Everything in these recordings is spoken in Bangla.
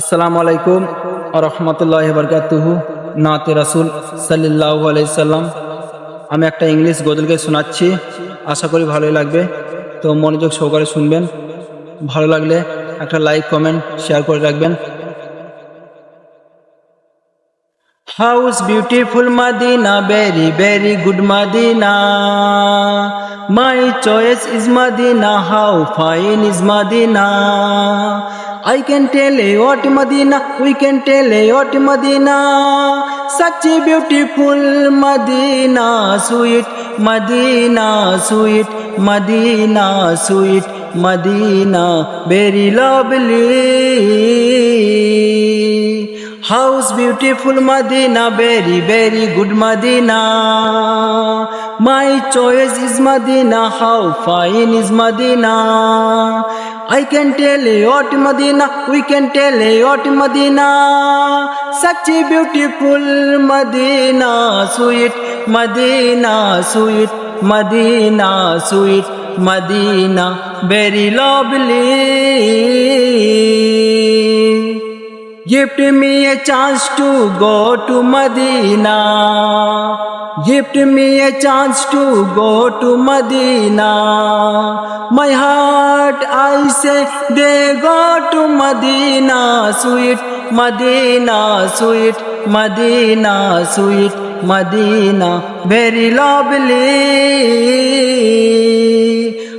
আসসালামু আলাইকুম রহমতুল্লাহ বরকাতুহু নাতে রাসুল সাল্লাহ আলাইসাল্লাম আমি একটা ইংলিশ গজলকে শোনাচ্ছি আশা করি ভালোই লাগবে তো মনোযোগ সহকারে শুনবেন ভালো লাগলে একটা লাইক কমেন্ট শেয়ার করে রাখবেন house beautiful Madina very very good Madina my choice is Madina how fine is Madina I can tell a what Madina, we can tell a what Madina. Such a beautiful Madina, sweet Madina, sweet Madina, sweet Madina, very lovely. House beautiful Madina, very, very good Madina. My choice is Madina, how fine is Madina. I can tell out Medina, we can tell out Medina. Such a beautiful Medina, sweet Medina, sweet Medina, sweet Medina, very lovely. Give me a chance to go to Medina. Give me a chance to go to Medina. My heart, I say, they go to Medina. Sweet Medina, sweet Medina, sweet Medina. Very lovely.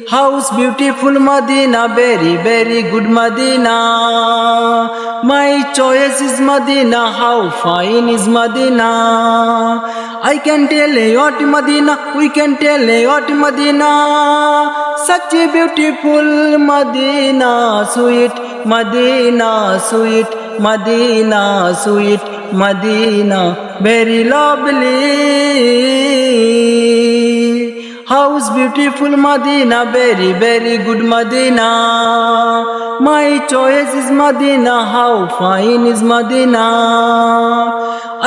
How's beautiful Madina, very, very good Madina. My choice is Madina, how fine is Madina. I can tell what Madina, we can tell what Madina. Such a beautiful Madina, sweet Madina, sweet Madina, sweet Madina, very lovely. House beautiful Madina very very good Madina my choice is Madina how fine is Madina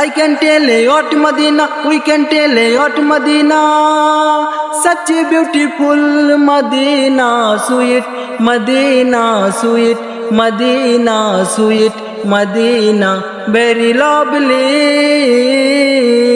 I can tell what Medina, we can tell what Medina. Such a beautiful Medina, sweet Medina, sweet Medina, sweet Medina, very lovely.